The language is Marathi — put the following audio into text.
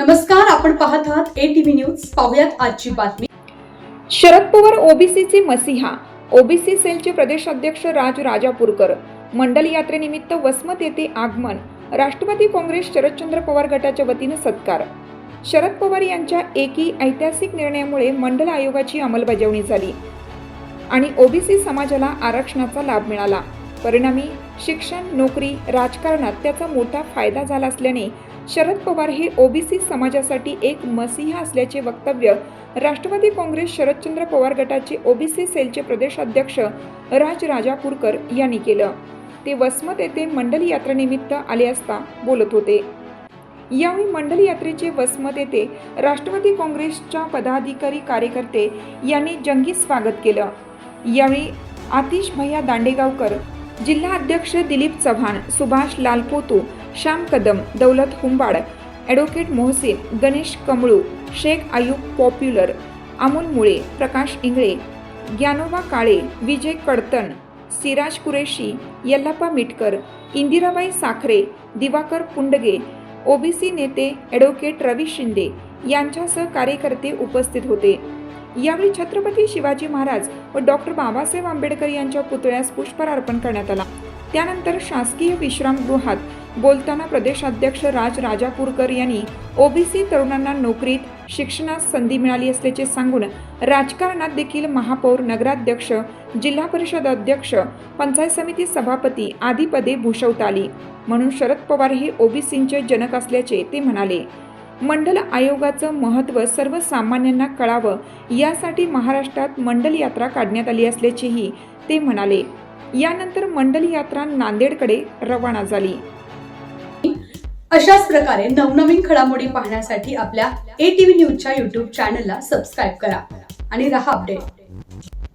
नमस्कार आपण पाहत आहात ए टीव्ही न्यूज पाहुयात आजची बातमी. शरद पवार ओबीसीचे मसिहा. ओबीसी सेलचे प्रदेश अध्यक्ष राज राजापूरकर. मंडल यात्रेनिमित्त वसमत येथे आगमन. राष्ट्रवादी काँग्रेस शरदचंद्र पवार गटाच्या वतीनं सत्कार. शरद पवार यांच्या एकी ऐतिहासिक निर्णयामुळे मंडल आयोगाची अंमलबजावणी झाली आणि ओबीसी समाजाला आरक्षणाचा लाभ मिळाला. परिणामी शिक्षण नोकरी राजकारणात त्याचा मोठा फायदा झाला असल्याने शरद पवार हे ओबीसी समाजासाठी एक मसीहा असल्याचे वक्तव्य राष्ट्रवादी काँग्रेस शरदचंद्र पवार गटाचे ओबीसी सेलचे प्रदेशाध्यक्ष राज राजापूरकर यांनी केलं. ते वसमत येथे मंडल यात्रेनिमित्त आले असता बोलत होते. यावेळी मंडल यात्रेचे वसमत येथे राष्ट्रवादी काँग्रेसच्या पदाधिकारी कार्यकर्ते यांनी जंगी स्वागत केलं. यावेळी आतिश भैया दांडेगावकर जिल्हा अध्यक्ष Dilip Chavan Subhash Lalpotu Shyam Kadam Daulat Humbad advocate Mohsin Ganesh Kamlu Shaikh Ayub popular Amol Mule Prakash Ingle Dnyanoba Kale Vijay Kadtan Siraj Qureshi Yallappa Mitkar Indirabai Sakhare Diwakar Pundge OBC नेते ॲडव्होकेट रवी शिंदे यांच्यासह कार्यकर्ते उपस्थित होते. यावेळी छत्रपती शिवाजी महाराज व डॉक्टर बाबासाहेब आंबेडकर यांच्या पुतळ्यास पुष्पहार अर्पण करण्यात आला. त्यानंतर शासकीय विश्रामगृहात बोलताना प्रदेशाध्यक्ष राज राजापूरकर यांनी ओबीसी तरुणांना नोकरीत शिक्षणास संधी मिळाली असल्याचे सांगून राजकारणात देखील महापौर नगराध्यक्ष जिल्हा परिषद अध्यक्ष पंचायत समिती सभापती आदी पदे भूषवता आली. म्हणून शरद पवार हे ओबीसींचे जनक असल्याचे ते म्हणाले. मंडल आयोगाचं महत्त्व सर्वसामान्यांना कळावं यासाठी महाराष्ट्रात मंडल यात्रा काढण्यात आली असल्याचेही ते म्हणाले. यानंतर मंडल यात्रा नांदेडकडे रवाना झाली. अशाच प्रकारे नवनवीन घडामोडी पाहण्यासाठी आपल्या ए टीव्ही न्यूजच्या युट्यूब चॅनलला सबस्क्राईब करा आणि रहा अपडेट